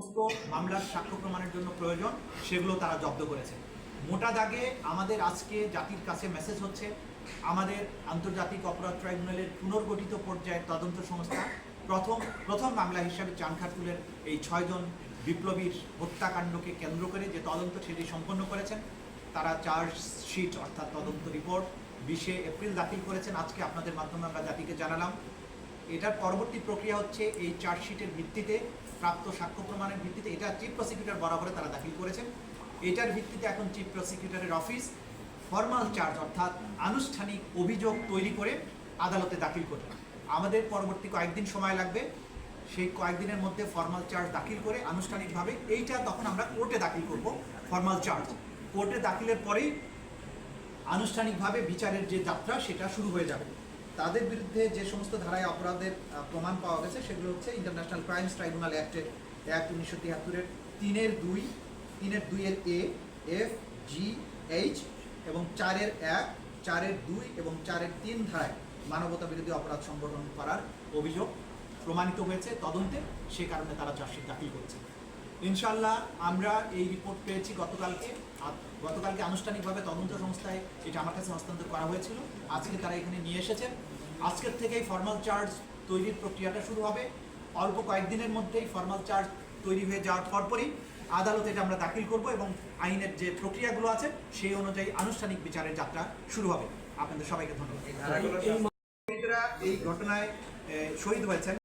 সমস্ত মামলার সাক্ষ্য প্রমাণের জন্য প্রয়োজন, সেগুলো তারা জব্দ করেছে। মোটা দাগে আমাদের আজকে জাতির কাছে মেসেজ হচ্ছে, আমাদের আন্তর্জাতিক অপরাধ ট্রাইব্যুনালের পুনর্গঠিত পর্যায়ের তদন্ত সংস্থা, প্রথম প্রথম মামলা হিসাবে চানখারপুলের এই ছয়জন বিপ্লবীর হত্যাকাণ্ডকে কেন্দ্র করে যে তদন্ত সেটি সম্পন্ন করেছেন, তারা চার্জশিট অর্থাৎ তদন্ত রিপোর্ট বিশে এপ্রিল দাখিল করেছেন। আজকে আপনাদের মাধ্যমে আমরা জাতিকে জানালাম এটার পরবর্তী প্রক্রিয়া হচ্ছে এই চার্জশিটের ভিত্তিতে, প্রাপ্ত সাক্ষ্য প্রমাণের ভিত্তিতে এটা চিফ প্রসিকিউটর বরাবরে তারা দাখিল করেছেন। এটার ভিত্তিতে এখন চিফ প্রসিকিউটরের অফিস, ফর্মাল চার্জ অর্থাৎ আনুষ্ঠানিক অভিযোগ তৈরি করে আদালতে দাখিল করবে। আমাদের পরবর্তী কয়েকদিন সময় লাগবে, সেই কয়েকদিনের মধ্যে ফর্মাল চার্জ দাখিল করে আনুষ্ঠানিকভাবে এইটা তখন আমরা কোর্টে দাখিল করব, ফর্মাল চার্জ। কোর্টে দাখিলের পরেই আনুষ্ঠানিকভাবে বিচারের যে যাত্রা, সেটা শুরু হয়ে যাবে। তাদের বিরুদ্ধে যে সমস্ত ধারায় অপরাধের প্রমাণ পাওয়া গেছে, সেগুলো হচ্ছে ইন্টারন্যাশনাল ক্রাইমস ট্রাইব্যুনাল অ্যাক্টের অ্যাক্ট উনিশশো তিয়াত্তরের তিনের দুই, তিনের দুইয়ের এ, এফ, জি, এইচ এবং চারের এক, চারের দুই এবং চারের তিন ধারায় মানবতা বিরোধী অপরাধ সংগঠন করার অভিযোগ প্রমাণিত হয়েছে তদন্তে, সে কারণে তারা চার্জশিট দাখিল করছে। ইনশাল্লাহ আমরা এই রিপোর্ট পেয়েছি গতকালকে গতকালকে আনুষ্ঠানিকভাবে তদন্ত সংস্থায় এটা আমার কাছে হস্তান্তর করা হয়েছিল আজকে তারা এখানে নিয়ে এসেছেন আজকের থেকেই ফর্মাল চার্জ তৈরির প্রক্রিয়াটা শুরু হবে অল্প কয়েকদিনের মধ্যেই ফর্মাল চার্জ তৈরি হয়ে যাওয়ার পরপরই আদালতে এটা আমরা দাখিল করব এবং আইনের যে প্রক্রিয়াগুলো আছে সেই অনুযায়ী আনুষ্ঠানিক বিচারের যাত্রা শুরু হবে আপনাদের সবাইকে ধন্যবাদ এই ঘটনায় শহীদ হয়েছেন